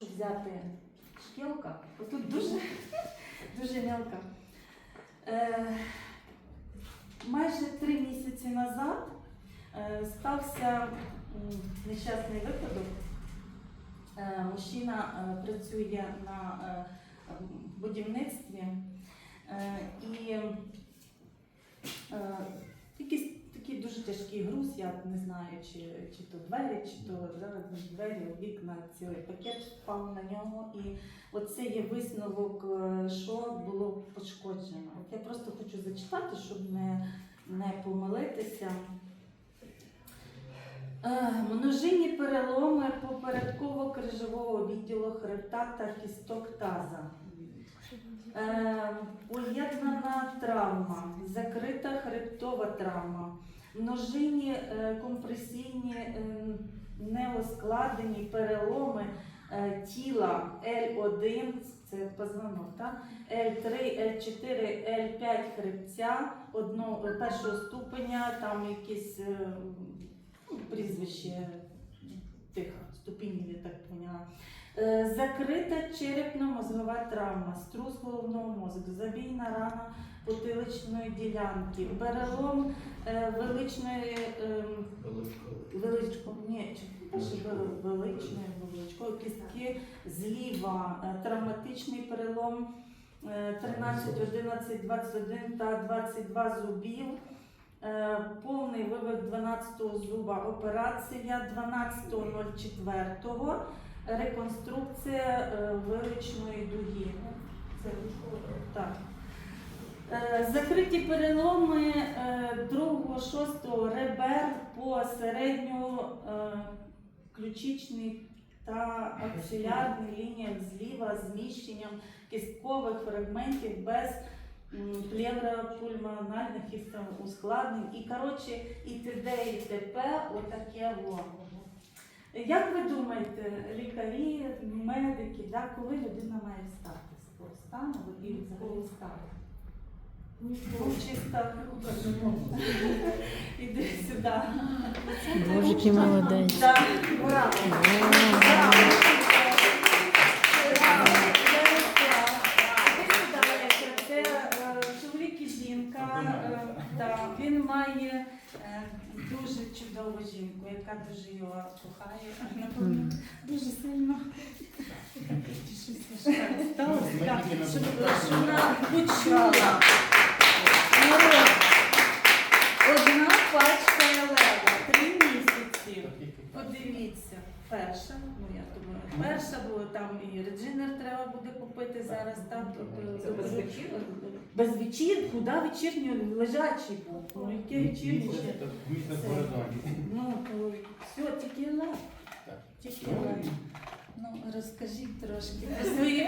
взяти шкілка, отут дуже, дуже мелка. Е, майже три місяці назад е, стався нещасний випадок. Е, мужчина е, працює на е, будівництві е, і е, тяжкий груз, я не знаю, чи, чи то двері, чи то зараз двері, вікна, цілий пакет впав на нього. І оце є висновок, е, що було пошкоджено. От я просто хочу зачитати, щоб не, не помилитися. Е, Множинні переломи попередково-крижового відділу хребта та кісток таза. Е, Поєднана травма, закрита хребтова травма, множинні е, компресійні е, неоскладені переломи е, тіла L1, це позвонок, так? L3, L4, L5 хребця одного, першого ступеня, там якісь ну, прізвище тих ступенів, я так поняла. Е, Закрита черепно-мозгова травма, струс головного мозку, забійна рана потиличної ділянки, перелом е, величної ем, величко, ні, величної величко, кістки зліва, е, травматичний перелом е, 13, 11, 21 та 22 зубів. Повний вивих 12 зуба операція 12.04. Реконструкція е, виличної дуги. Це так. Е, Закриті переломи е, другого, шостого ребер по середньо е, та аксилярній лініях зліва зміщенням кісткових фрагментів без плевропульмональних ускладнень. І коротше, і т.д. і т.п. отаке во. Як ви думаєте, лікарі, медики, да, коли людина має встати з того стану і Ні, встати? Ну, чисто іди сюди. Боже, який молодець. Браво. Браво. Це е, чоловік і жінка. е, да, Він має е, дуже чудову жінку, яка дуже його кохає. Напевно, дуже сильно. Сталося, так, Щоб щоб вона почула. Одна пачка Елева, три місяці. Подивіться, перша, ну я думаю, перша, бо там і реджинер треба буде купити зараз. Там тобто Це без вечірки? без вечірку, да, вечірню лежачий був. Ну яке вечірнє ще? Ну то все, тільки Елев. Тільки Елев. Ну розкажіть трошки про свою